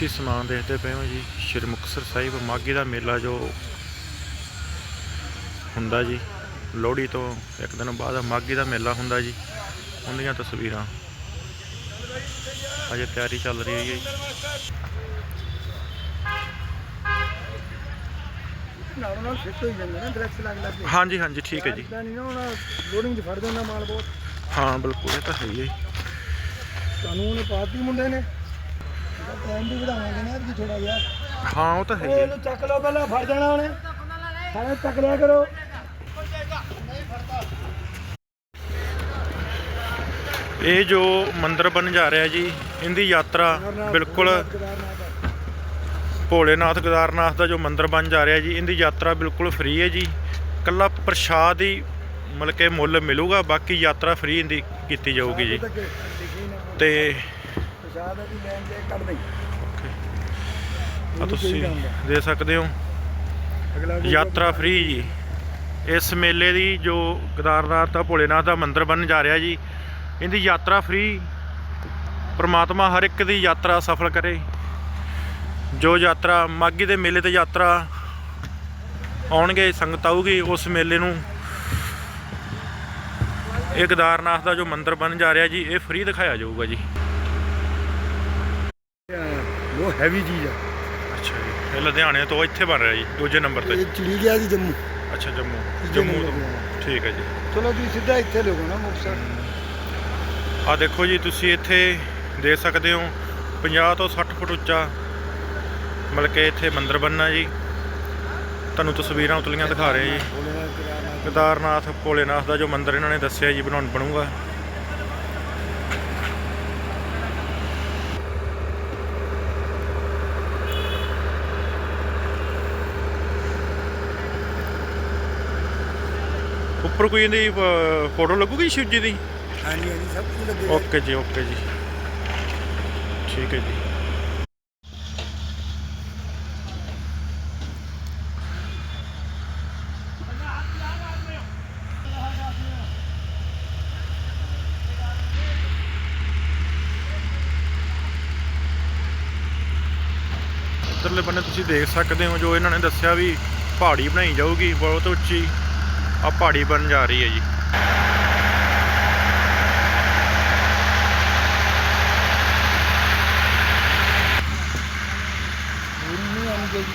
ਤੁਸੀਂ ਸਮਾਨ ਦੇਖਦੇ ਪਏ ਹੋ ਜੀ। ਸ਼੍ਰੀ ਮੁਕਤਸਰ ਸਾਹਿਬ ਮਾਘੀ ਦਾ ਮੇਲਾ ਜੋ ਹੁੰਦਾ ਜੀ ਲੋਹੜੀ ਤੋਂ ਇੱਕ ਦਿਨ ਬਾਅਦ ਮਾਘੀ ਦਾ ਮੇਲਾ ਹੁੰਦਾ ਜੀ। ਉਹਦੀਆਂ ਤਸਵੀਰਾਂ ਅਜੇ ਤਿਆਰੀ ਚੱਲ ਰਹੀ ਹੈ ਜੀ। ਨਾਲੋਂ ਨਾਲ ਫਿੱਟ ਹੋਈ ਜਾਂਦਾ ਨਾ ਡਰੈਕਸ ਲੱਗ ਲੱਗ ਕੇ। ਹਾਂਜੀ ਹਾਂਜੀ ਠੀਕ ਹੈ ਜੀ। ਇਦਾਂ ਨਹੀਂ ਨਾ ਹੁਣ ਲੋਡਿੰਗ 'ਚ ਫੜ ਜਾਂਦਾ ਮਾਲ ਬਹੁਤ। ਹਾਂ ਬਿਲਕੁਲ ਇਹ ਤਾਂ ਹੈ ਹੀ ਉਹਨੇ ਪਾਤੀ ਮੁੰਡੇ ਨੇ। ਟਾਈਮ ਵੀ ਵਧਾਵਾਂਗੇ ਨਾ ਕਿ ਥੋੜਾ ਜਿਹਾ ਹਾਂ ਉਹ ਤਾਂ ਹੈ ਹੀ ਹੈ। ਇਹਨੂੰ ਚੱਕ ਲਓ ਪਹਿਲਾਂ ਫੜ ਜਾਣਾ ਉਹਨੇ। ਸਾਰੇ ਚੱਕ ਲਿਆ ਕਰੋ। ਇਹ ਜੋ ਮੰਦਿਰ ਬਣ ਜਾ ਰਿਹਾ ਜੀ ਇਹਦੀ ਯਾਤਰਾ ਬਿਲਕੁਲ ਭੋਲੇਨਾਥ ਗਦਾਰਨਾਥ ਦਾ ਜੋ ਮੰਦਿਰ ਬਣ ਜਾ ਰਿਹਾ ਜੀ ਇਹਦੀ ਯਾਤਰਾ ਬਿਲਕੁਲ ਫ੍ਰੀ ਹੈ ਜੀ। ਕੱਲਾ ਪ੍ਰਸ਼ਾਦ ਹੀ ਮਤਲਬ ਕਿ ਮੁੱਲ ਮਿਲੂਗਾ ਬਾਕੀ ਯਾਤਰਾ ਫ੍ਰੀ ਇਹਦੀ ਕੀਤੀ ਜਾਊਗੀ ਜੀ। ਤੇ ਪ੍ਰਸ਼ਾਦ ਦੀ ਲੈਣ ਦੇ ਕੱਢ ਦੇ ਆ ਤੁਸੀਂ ਦੇ ਸਕਦੇ ਹੋ। ਵੀ ਯਾਤਰਾ ਫ੍ਰੀ ਜੀ। ਇਸ ਮੇਲੇ ਦੀ ਜੋ ਗਦਾਰਨਾਥ ਦਾ ਭੋਲੇਨਾਥ ਦਾ ਮੰਦਿਰ ਬਣਨ ਜਾ ਰਿਹਾ ਜੀ ਇਹਦੀ ਯਾਤਰਾ ਫ੍ਰੀ ਪ੍ਰਮਾਤਮਾ ਹਰ ਇੱਕ ਦੀ ਯਾਤਰਾ ਸਫਲ ਕਰੇ। ਜੋ ਯਾਤਰਾ ਮਾਗੀ ਦੇ ਮੇਲੇ ਤੇ ਯਾਤਰਾ ਆਉਣਗੇ ਸੰਗਤ ਆਊਗੀ ਉਸ ਮੇਲੇ ਨੂੰ ਇਹ ਗਦਾਰਨਾਥ ਦਾ ਜੋ ਮੰਦਿਰ ਬਣ ਜਾ ਰਿਹਾ ਜੀ ਇਹ ਫ੍ਰੀ ਦਿਖਾਇਆ ਜਾਊਗਾ ਜੀ। ਉਹ ਹੈਵੀ ਚੀਜ਼ ਆ। ਅੱਛਾ ਜੀ ਇਹ ਲੁਧਿਆਣੇ ਤੋਂ ਇੱਥੇ ਬਣ ਰਿਹਾ ਜੀ ਦੂਜੇ ਨੰਬਰ ਤੇ। ਇਹ ਚਲੀ ਗਿਆ ਜੀ ਜੰਮੂ। ਅੱਛਾ ਜੰਮੂ। ਜੰਮੂ ਤੋਂ। ਠੀਕ ਹੈ ਜੀ। ਚਲੋ ਤੁਸੀਂ ਸਿੱਧਾ ਇੱਥੇ ਲੋਗੋ ਨਾ ਮੁਕਤਸਰ। ਆ ਦੇਖੋ ਜੀ ਤੁਸੀਂ ਇੱਥੇ ਦੇਖ ਸਕਦੇ ਹੋ 50 ਤੋਂ 60 ਫੁੱਟ ਉੱਚਾ ਮਤਲਬ ਕਿ ਇੱਥੇ ਮੰਦਿਰ ਬਣਨਾ ਜੀ। ਤੁਹਾਨੂੰ ਤਸਵੀਰਾਂ ਉਤਲੀਆਂ ਦਿਖਾ ਰਹੇ ਜੀ। ਕੇਦਾਰਨਾਥ ਭੋਲੇਨਾਥ ਦਾ ਜੋ ਮੰਦਿਰ ਇਹਨਾਂ ਨੇ ਦੱਸਿਆ ਜੀ ਬਣਾਉਣ ਬਣੂਗਾ। ਉੱਪਰ ਕੋਈ ਇਹਦੀ ਫੋਟੋ ਲੱਗੂਗੀ ਸ਼ਿਵ ਜੀ ਦੀ? ਹਾਂਜੀ ਹਾਂਜੀ ਸਭ ਕੁਝ ਲੱਗੇ ਓਕੇ ਜੀ ਓਕੇ ਜੀ। ਠੀਕ ਹੈ ਜੀ। ਇੱਧਰਲੇ ਬੰਨੇ ਤੁਸੀਂ ਦੇਖ ਸਕਦੇ ਹੋ ਜੋ ਇਹਨਾਂ ਨੇ ਦੱਸਿਆ ਵੀ ਪਹਾੜੀ ਬਣਾਈ ਜਾਊਗੀ ਬਹੁਤ ਉੱਚੀ। ਆ ਪਹਾੜੀ ਬਣ ਜਾ ਰਹੀ ਹੈ ਜੀ। ਨਹੀਂ ਆਉਂਦੀ ਜੀ